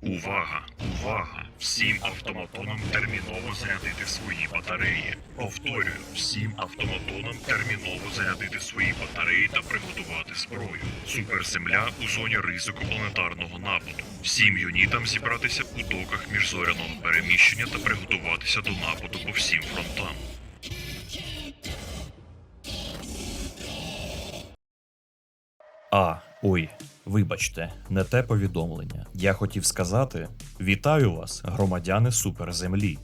Увага! Увага! Всім автоматонам терміново зарядити свої батареї. Повторюю, всім автоматонам терміново зарядити свої батареї та приготувати зброю. Суперземля у зоні ризику планетарного нападу. Всім юнітам зібратися у доках міжзоряного переміщення та приготуватися до нападу по всім фронтам. А, ой, вибачте, не те повідомлення. Я хотів сказати: вітаю вас, громадяни суперземлі.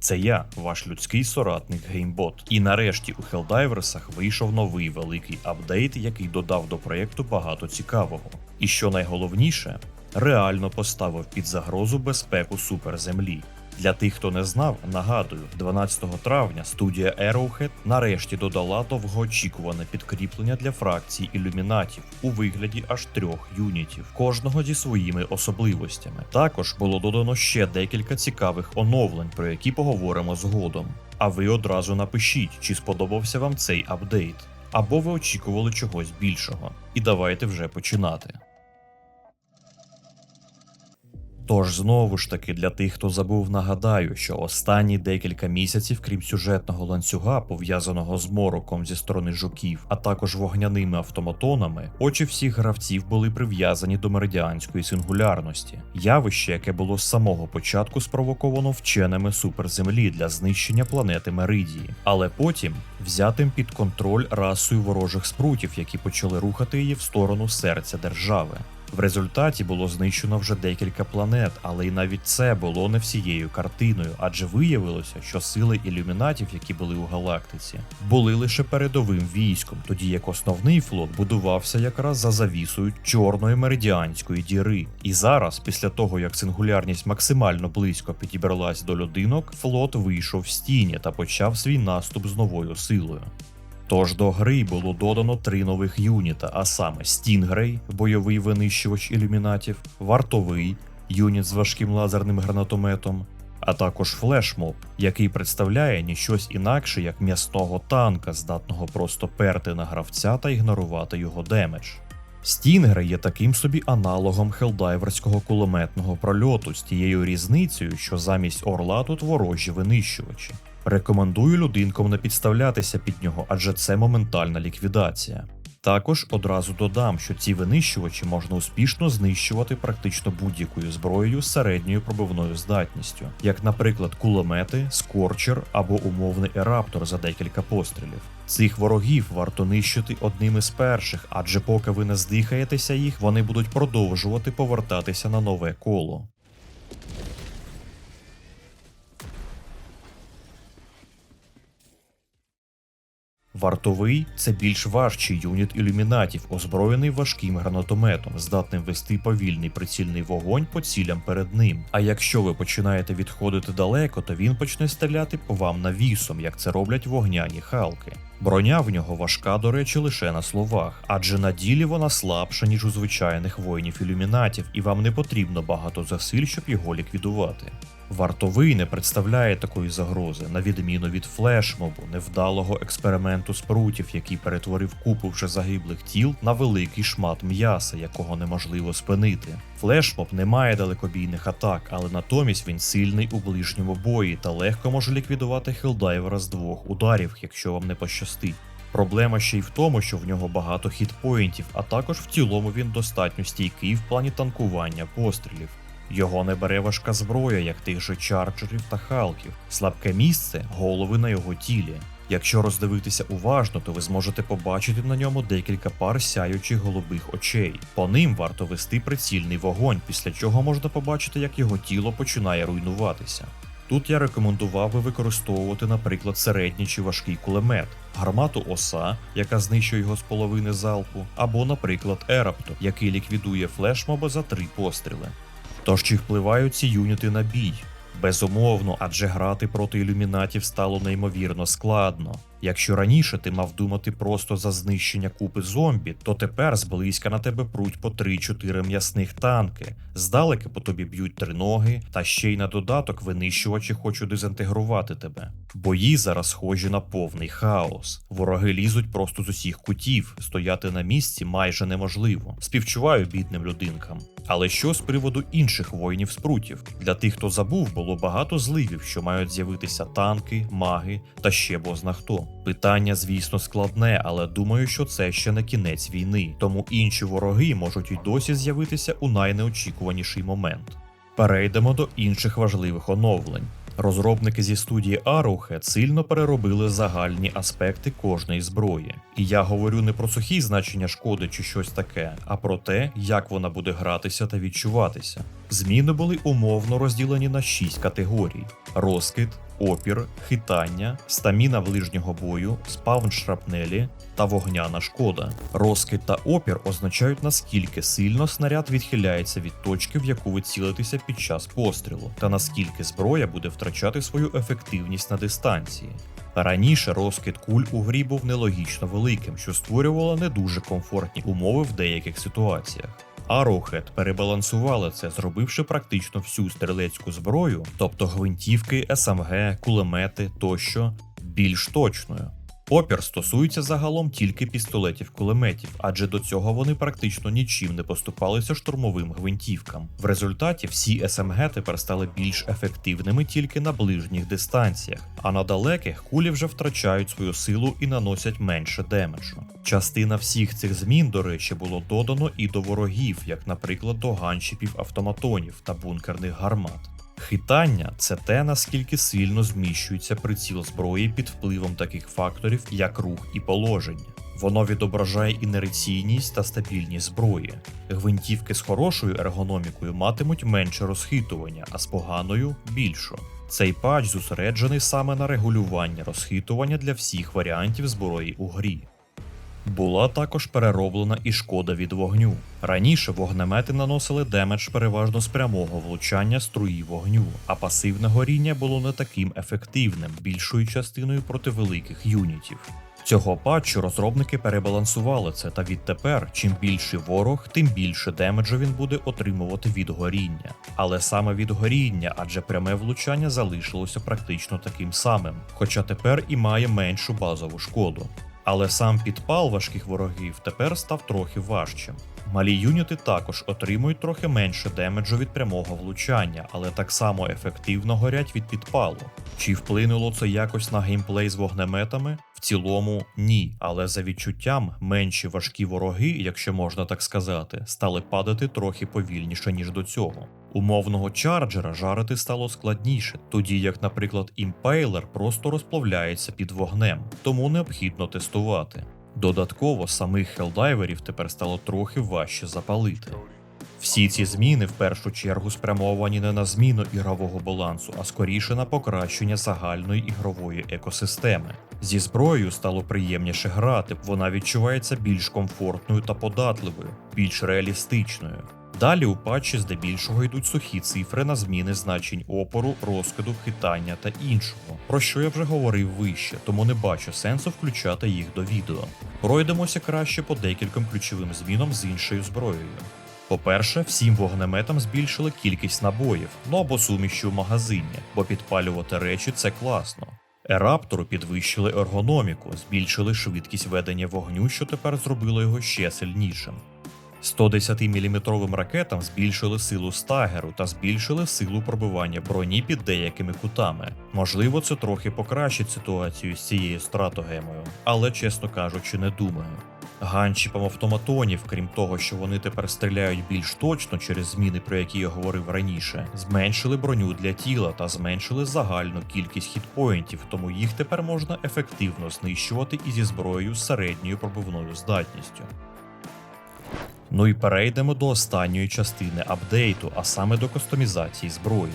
Це я, ваш людський соратник Геймбот. І нарешті у Хелдайверсах вийшов новий великий апдейт, який додав до проєкту багато цікавого. І що найголовніше, реально поставив під загрозу безпеку суперземлі. Для тих, хто не знав, нагадую, 12 травня студія Arrowhead нарешті додала довгоочікуване підкріплення для фракції ілюмінатів у вигляді аж трьох юнітів, кожного зі своїми особливостями. Також було додано ще декілька цікавих оновлень, про які поговоримо згодом. А ви одразу напишіть, чи сподобався вам цей апдейт, або ви очікували чогось більшого. І давайте вже починати. Тож знову ж таки для тих, хто забув, нагадаю, що останні декілька місяців, крім сюжетного ланцюга, пов'язаного з мороком зі сторони жуків, а також вогняними автоматонами, очі всіх гравців були прив'язані до меридіанської сингулярності, явище, яке було з самого початку спровоковано вченими суперземлі для знищення планети Меридії, але потім взятим під контроль расою ворожих спрутів, які почали рухати її в сторону серця держави. В результаті було знищено вже декілька планет, але й навіть це було не всією картиною, адже виявилося, що сили ілюмінатів, які були у галактиці, були лише передовим військом, тоді як основний флот будувався якраз за завісою чорної меридіанської діри. І зараз, після того як сингулярність максимально близько підібралась до людинок, флот вийшов з тіні та почав свій наступ з новою силою. Тож до гри було додано три нових юніта, а саме Стінгрей, бойовий винищувач ілюмінатів, вартовий юніт з важким лазерним гранатометом, а також флешмоб, який представляє ніщось інакше як м'ясного танка, здатного просто перти на гравця та ігнорувати його демедж. Стінгер є таким собі аналогом хелдайверського кулеметного прольоту з тією різницею, що замість орла тут ворожі винищувачі. Рекомендую людинкам не підставлятися під нього, адже це моментальна ліквідація. Також одразу додам, що ці винищувачі можна успішно знищувати практично будь-якою зброєю з середньою пробивною здатністю, як, наприклад, кулемети, скорчер або умовний ераптор за декілька пострілів. Цих ворогів варто нищити одним із перших, адже поки ви не здихаєтеся їх, вони будуть продовжувати повертатися на нове коло. Вартовий це більш важчий юніт ілюмінатів, озброєний важким гранатометом, здатним вести повільний прицільний вогонь по цілям перед ним. А якщо ви починаєте відходити далеко, то він почне стріляти по вам навісом, як це роблять вогняні халки. Броня в нього важка, до речі, лише на словах, адже на ділі вона слабша, ніж у звичайних воїнів ілюмінатів, і вам не потрібно багато зусиль, щоб його ліквідувати. Вартовий не представляє такої загрози, на відміну від флешмобу, невдалого експерименту спрутів, який перетворив купу вже загиблих тіл на великий шмат м'яса, якого неможливо спинити. Флешмоб не має далекобійних атак, але натомість він сильний у ближньому бої та легко може ліквідувати хелдайвера з двох ударів, якщо вам не пощастить. Проблема ще й в тому, що в нього багато хітпоінтів, а також в цілому він достатньо стійкий в плані танкування пострілів. Його не бере важка зброя, як тих же чарджерів та халків. Слабке місце голови на його тілі. Якщо роздивитися уважно, то ви зможете побачити на ньому декілька пар сяючих голубих очей. По ним варто вести прицільний вогонь, після чого можна побачити, як його тіло починає руйнуватися. Тут я рекомендував би використовувати, наприклад, середній чи важкий кулемет, гармату оса, яка знищує його з половини залпу, або, наприклад, ераптор, який ліквідує флешмоба за три постріли. Тож чи впливають ці юніти на бій? Безумовно, адже грати проти ілюмінатів стало неймовірно складно. Якщо раніше ти мав думати просто за знищення купи зомбі, то тепер зблизька на тебе пруть по 3-4 м'ясних танки, здалеки по тобі б'ють триноги, та ще й на додаток винищувачі хочуть дезінтегрувати тебе. Бої зараз схожі на повний хаос. Вороги лізуть просто з усіх кутів, стояти на місці майже неможливо. Співчуваю бідним людинкам. Але що з приводу інших воїнів спрутів? Для тих, хто забув, було багато зливів, що мають з'явитися танки, маги та ще бозна хто. Питання, звісно, складне, але думаю, що це ще не кінець війни, тому інші вороги можуть і досі з'явитися у найнеочікуваніший момент. Перейдемо до інших важливих оновлень. Розробники зі студії Arrowhead сильно переробили загальні аспекти кожної зброї. І я говорю не про сухі значення шкоди чи щось таке, а про те, як вона буде гратися та відчуватися. Зміни були умовно розділені на 6 категорій: розкид, опір, хитання, стаміна ближнього бою, спавн шрапнелі та вогняна шкода. Розкид та опір означають наскільки сильно снаряд відхиляється від точки, в яку ви цілитеся під час пострілу, та наскільки зброя буде втрачати свою ефективність на дистанції. Раніше розкид куль у грі був нелогічно великим, що створювало не дуже комфортні умови в деяких ситуаціях. Arrowhead перебалансували це, зробивши практично всю стрілецьку зброю, тобто гвинтівки, СМГ, кулемети тощо, більш точною. Опір стосується загалом тільки пістолетів кулеметів, адже до цього вони практично нічим не поступалися штурмовим гвинтівкам. В результаті всі СМГ тепер стали більш ефективними тільки на ближніх дистанціях, а на далеких кулі вже втрачають свою силу і наносять менше демеджу. Частина всіх цих змін, до речі, було додано і до ворогів, як, наприклад, до ганщипів автоматонів та бункерних гармат. Хитання це те, наскільки сильно зміщується приціл зброї під впливом таких факторів, як рух і положення. Воно відображає інерційність та стабільність зброї. Гвинтівки з хорошою ергономікою матимуть менше розхитування, а з поганою більшу. Цей патч зосереджений саме на регулюванні розхитування для всіх варіантів зброї у грі. Була також перероблена і шкода від вогню. Раніше вогнемети наносили демедж переважно з прямого влучання струї вогню, а пасивне горіння було не таким ефективним, більшою частиною проти великих юнітів. Цього патчу розробники перебалансували це, та відтепер, чим більший ворог, тим більше демеджу він буде отримувати від горіння. Але саме від горіння, адже пряме влучання залишилося практично таким самим, хоча тепер і має меншу базову шкоду. Але сам підпал важких ворогів тепер став трохи важчим. Малі юніти також отримують трохи менше демеджу від прямого влучання, але так само ефективно горять від підпалу. Чи вплинуло це якось на геймплей з вогнеметами? В цілому ні, але за відчуттям менші важкі вороги, якщо можна так сказати, стали падати трохи повільніше, ніж до цього. Умовного чарджера жарити стало складніше, тоді як, наприклад, імпейлер просто розплавляється під вогнем, тому необхідно тестувати. Додатково самих хелдайверів тепер стало трохи важче запалити. Всі ці зміни в першу чергу спрямовані не на зміну ігрового балансу, а скоріше на покращення загальної ігрової екосистеми. Зі зброєю стало приємніше грати, вона відчувається більш комфортною та податливою, більш реалістичною. Далі у патчі здебільшого йдуть сухі цифри на зміни значень опору, розкиду, хитання та іншого, про що я вже говорив вище, тому не бачу сенсу включати їх до відео. Пройдемося краще по декільком ключовим змінам з іншою зброєю. По-перше, всім вогнеметам збільшили кількість набоїв, ну або суміші у магазині, бо підпалювати речі це класно. Ераптору підвищили ергономіку, збільшили швидкість ведення вогню, що тепер зробило його ще сильнішим. 110-мм ракетам збільшили силу стагеру та збільшили силу пробивання броні під деякими кутами. Можливо, це трохи покращить ситуацію з цією стратогемою, але чесно кажучи, не думаю. Ганчіпам автоматонів, крім того, що вони тепер стріляють більш точно через зміни, про які я говорив раніше, зменшили броню для тіла та зменшили загальну кількість хітпоінтів, тому їх тепер можна ефективно знищувати і зі зброєю з середньою пробивною здатністю. Ну і перейдемо до останньої частини апдейту, а саме до кастомізації зброї.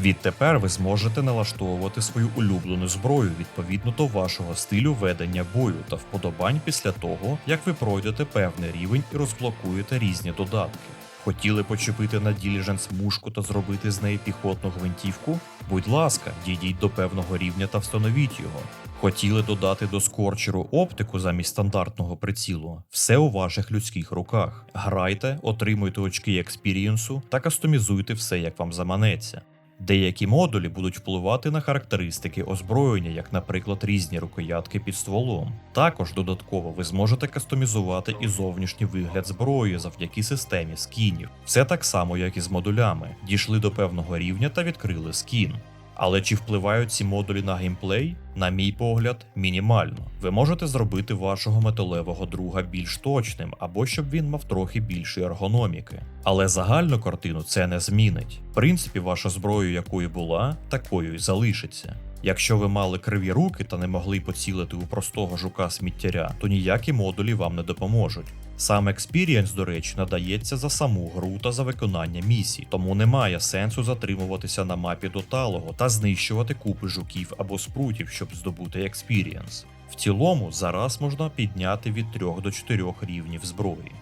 Відтепер ви зможете налаштовувати свою улюблену зброю відповідно до вашого стилю ведення бою та вподобань після того, як ви пройдете певний рівень і розблокуєте різні додатки. Хотіли почепити на діліженс мушку та зробити з неї піхотну гвинтівку? Будь ласка, дійдіть до певного рівня та встановіть його. Хотіли додати до скорчеру оптику замість стандартного прицілу? Все у ваших людських руках. Грайте, отримуйте очки експірієнсу та кастомізуйте все, як вам заманеться. Деякі модулі будуть впливати на характеристики озброєння, як, наприклад, різні рукоятки під стволом. Також додатково ви зможете кастомізувати і зовнішній вигляд зброї завдяки системі скінів. Все так само, як і з модулями. Дійшли до певного рівня та відкрили скін. Але чи впливають ці модулі на геймплей? На мій погляд, мінімально. Ви можете зробити вашого металевого друга більш точним, або щоб він мав трохи більше ергономіки. Але загальну картину це не змінить. В принципі, ваша зброя, якою була, такою й залишиться. Якщо ви мали криві руки та не могли поцілити у простого жука сміттяря, то ніякі модулі вам не допоможуть. Сам експірієнс, до речі, надається за саму гру та за виконання місій, тому немає сенсу затримуватися на мапі до талого та знищувати купи жуків або спрутів, щоб здобути експірієнс. В цілому зараз можна підняти від 3 до 4 рівнів зброї.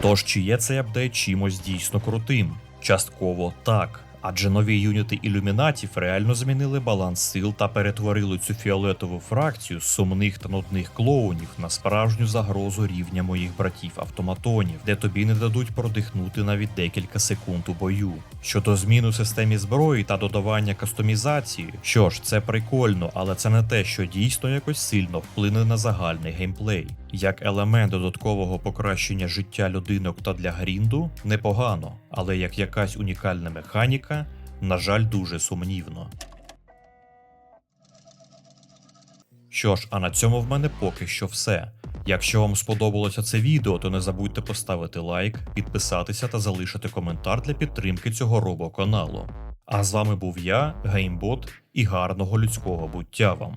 Тож чи є цей апдейт чимось дійсно крутим? Частково так. Адже нові юніти ілюмінатів реально змінили баланс сил та перетворили цю фіолетову фракцію з сумних та нудних клоунів на справжню загрозу рівня моїх братів автоматонів, де тобі не дадуть продихнути навіть декілька секунд у бою. Щодо змін у системі зброї та додавання кастомізації, що ж, це прикольно, але це не те, що дійсно якось сильно вплине на загальний геймплей. Як елемент додаткового покращення життя людинок та для грінду непогано, але як якась унікальна механіка, на жаль, дуже сумнівно. Що ж, а на цьому в мене поки що все. Якщо вам сподобалося це відео, то не забудьте поставити лайк, підписатися та залишити коментар для підтримки цього робоканалу. А з вами був я, Геймбот, і гарного людського буття вам.